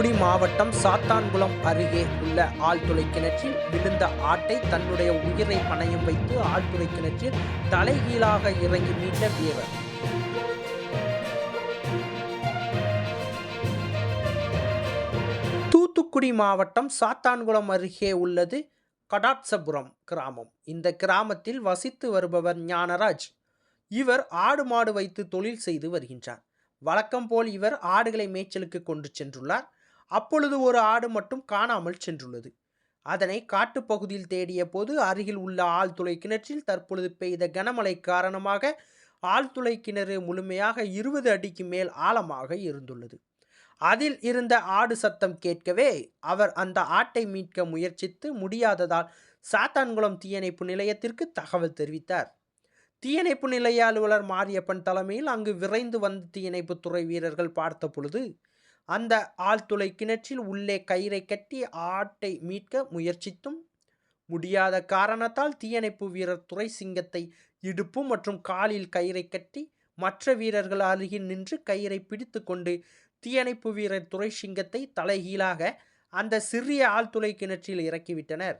தூத்துக்குடி மாவட்டம் சாத்தான்குளம் அருகே உள்ள ஆழ்துளை கிணற்றில் விழுந்த ஆட்டை தன்னுடைய உயிரை பணயம் வைத்து ஆழ்துளை கிணற்றில் தலைகீழாக இறங்கி மீட்ட வீரர். தூத்துக்குடி மாவட்டம் சாத்தான்குளம் அருகே உள்ளது கடாட்சபுரம் கிராமம். இந்த கிராமத்தில் வசித்து வருபவர் ஞானராஜ். இவர் ஆடு மாடு வைத்து தொழில் செய்து வருகின்றார். வழக்கம் போல் இவர் ஆடுகளை மேய்ச்சலுக்கு கொண்டு சென்றுள்ளார். அப்பொழுது ஒரு ஆடு மட்டும் காணாமல் சென்றுள்ளது. அதனை காட்டுப்பகுதியில் தேடிய போது அருகில் உள்ள ஆழ்துளை கிணற்றில் தற்பொழுது பெய்த கனமழை காரணமாக ஆழ்துளை கிணறு முழுமையாக இருபது அடிக்கு மேல் ஆழமாக இருந்துள்ளது. அதில் இருந்த ஆடு சத்தம் கேட்கவே அவர் அந்த ஆட்டை மீட்க முயற்சித்து முடியாததால் சாத்தான்குளம் தீயணைப்பு நிலையத்திற்கு தகவல் தெரிவித்தார். தீயணைப்பு நிலைய அலுவலர் மாரியப்பன் தலைமையில் அங்கு விரைந்து வந்த தீயணைப்பு துறை வீரர்கள் பார்த்த பொழுது அந்த ஆழ்துளை கிணற்றில் உள்ளே கயிறை கட்டி ஆட்டை மீட்க முயற்சித்தும் முடியாத காரணத்தால் தீயணைப்பு வீரர் துறை சிங்கத்தை இடுப்பு மற்றும் காலில் கயிறை கட்டி மற்ற வீரர்கள் அருகில் நின்று கயிறை பிடித்து கொண்டு தீயணைப்பு வீரர் துறை சிங்கத்தை தலைகீழாக அந்த சிறிய ஆழ்துளை கிணற்றில் இறக்கிவிட்டனர்.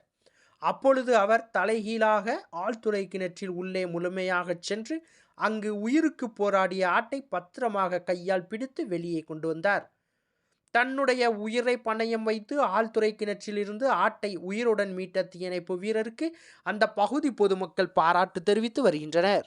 அப்பொழுது அவர் தலைகீழாக ஆழ்துளை கிணற்றில் உள்ளே முழுமையாகச் சென்று அங்கு உயிருக்கு போராடிய ஆட்டை பத்திரமாக கையால் பிடித்து வெளியே கொண்டு வந்தார். தன்னுடைய உயிரை பணயம் வைத்து ஆழ்துறை கிணற்றிலிருந்து ஆட்டை உயிருடன் மீட்ட தீயணைப்பு வீரருக்கு அந்த பகுதி பொதுமக்கள் பாராட்டு தெரிவித்து வருகின்றனர்.